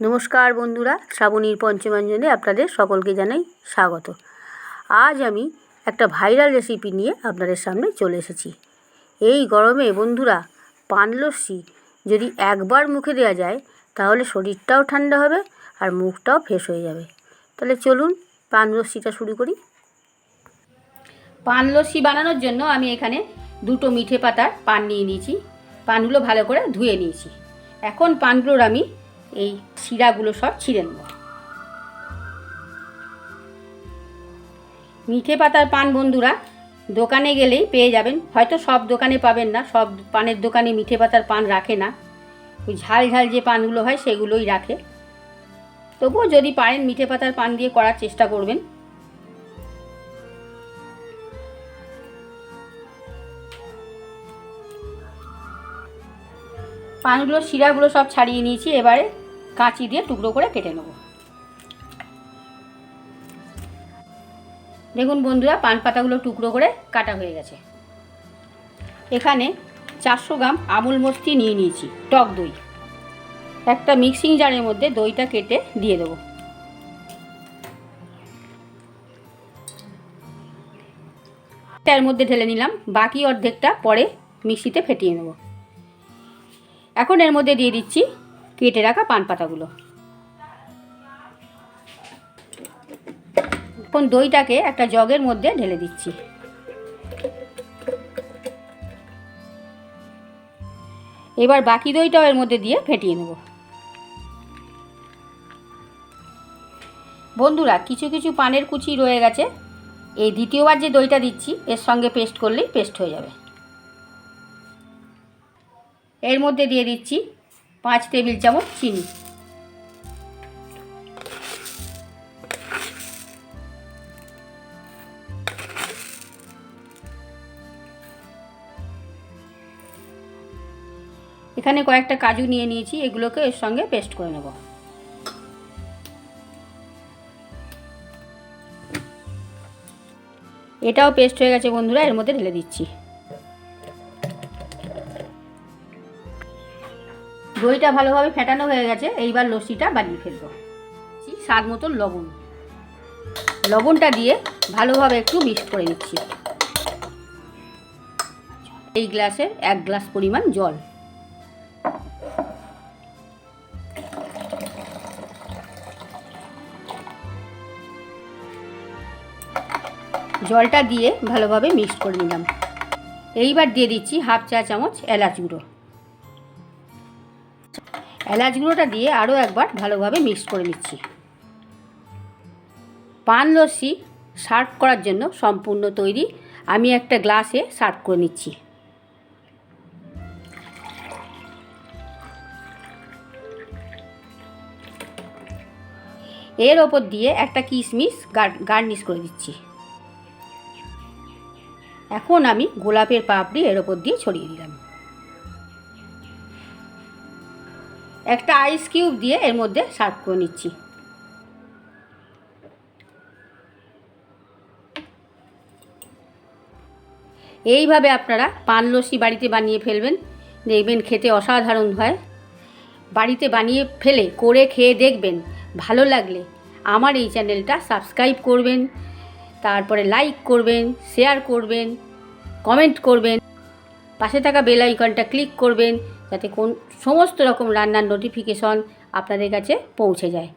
নমস্কার বন্ধুরা, শ্রাবণীর পঞ্চমাঞ্জনে আপনাদের সকলকে জানাই স্বাগত। আজ আমি একটা ভাইরাল রেসিপি নিয়ে আপনাদের সামনে চলে এসেছি। এই গরমে বন্ধুরা, পান লস্যি যদি একবার মুখে দেওয়া যায়, তাহলে শরীরটাও ঠান্ডা হবে আর মুখটাও ফ্রেশ হয়ে যাবে। তাহলে চলুন পান লস্যিটা শুরু করি। পান লস্যি বানানোর জন্য আমি এখানে দুটো মিঠে পাতার পান নিয়ে নিয়েছি। পানগুলো ভালো করে ধুয়ে নিয়েছি। এখন পানগুলোর আমি এই শিরাগুলো সব ছিঁড়ে নেব। মিঠে পাতার পান বন্ধুরা, দোকানে গেলেই পেয়ে যাবেন। হয়তো সব দোকানে পাবেন না, সব পানের দোকানে মিঠে পাতার পান রাখে না। ওই ঝাল ঝাল যে পানগুলো হয় সেগুলোই রাখে। তবুও যদি পারেন মিঠে পাতার পান দিয়ে করার চেষ্টা করবেন। পানগুলো, শিরাগুলো সব ছাড়িয়ে নিয়েছি। এবারে কাঁচি দিয়ে টুকরো করে কেটে নেব। দেখুন বন্ধুরা, পান পাতাগুলো টুকরো করে কাটা হয়ে গেছে। এখানে চারশো গ্রাম আমুল মস্তি নিয়ে নিয়েছি, টক দই। একটা মিক্সিং জারের মধ্যে দইটা কেটে দিয়ে দেবো। এর মধ্যে ঢেলে নিলাম, বাকি অর্ধেকটা পরে মিক্সিতে ফেটিয়ে নেব। এখন এর মধ্যে দিয়ে দিচ্ছি কেটে রাখা পান পাতাগুলো। এখন দইটাকে একটা জগের মধ্যে ঢেলে দিচ্ছি। এবার বাকি দইটাও এর মধ্যে দিয়ে ফেটিয়ে নেব। বন্ধুরা, কিছু কিছু পানের কুচি রয়ে গেছে। এই দ্বিতীয়বার যে দইটা দিচ্ছি, এর সঙ্গে পেস্ট করলেই পেস্ট হয়ে যাবে। এর মধ্যে দিয়ে দিচ্ছি পাঁচ টেবিল চামচ চিনি। এখানে কয়েকটা কাজু নিয়ে নিয়েছি, এগুলোকে এর সঙ্গে পেস্ট করে নেব। এটাও পেস্ট হয়ে গেছে বন্ধুরা, এর মধ্যে ঢেলে দিচ্ছি। দইটা ভালোভাবে ফেটানো হয়ে গেছে, এইবার লস্যিটা বানিয়ে ফেলব। স্বাদ মতন লবণ। লবণটা দিয়ে ভালোভাবে একটু মিক্স করে নিচ্ছি। এই গ্লাসে এক গ্লাস পরিমাণ জল। জলটা দিয়ে ভালোভাবে মিক্স করে নিলাম। এইবার দিয়ে দিচ্ছি হাফ চা চামচ এলাচ গুঁড়ো। এলাচ গুঁড়োটা দিয়ে আরও একবার ভালোভাবে মিক্স করে নিচ্ছি। পান লস্যি সার্ভ করার জন্য সম্পূর্ণ তৈরি আমি একটা গ্লাসে সার্ভ করে নিচ্ছি। এর ওপর দিয়ে একটা কিশমিশ গার্নিশ করে দিচ্ছি। এখন আমি গোলাপের পাপড়ি এর ওপর দিয়ে ছড়িয়ে দিলাম। একটা আইস কিউব দিয়ে এর মধ্যে সার্ভ করে নিচ্ছি। এইভাবে আপনারা পান লস্যি বাড়িতে বানিয়ে ফেলবেন, দেখবেন খেতে অসাধারণ হয়। বাড়িতে বানিয়ে ফেলে, করে খেয়ে দেখবেন, ভালো লাগলে আমার এই চ্যানেলটা সাবস্ক্রাইব করবেন, তারপরে লাইক করবেন শেয়ার করবেন কমেন্ট করবেন। পাশে থাকা বেল আইকনটা ক্লিক করবেন, যাতে কোন সমস্ত রকম রান্নার নোটিফিকেশন আপনাদের কাছে পৌঁছে যায়।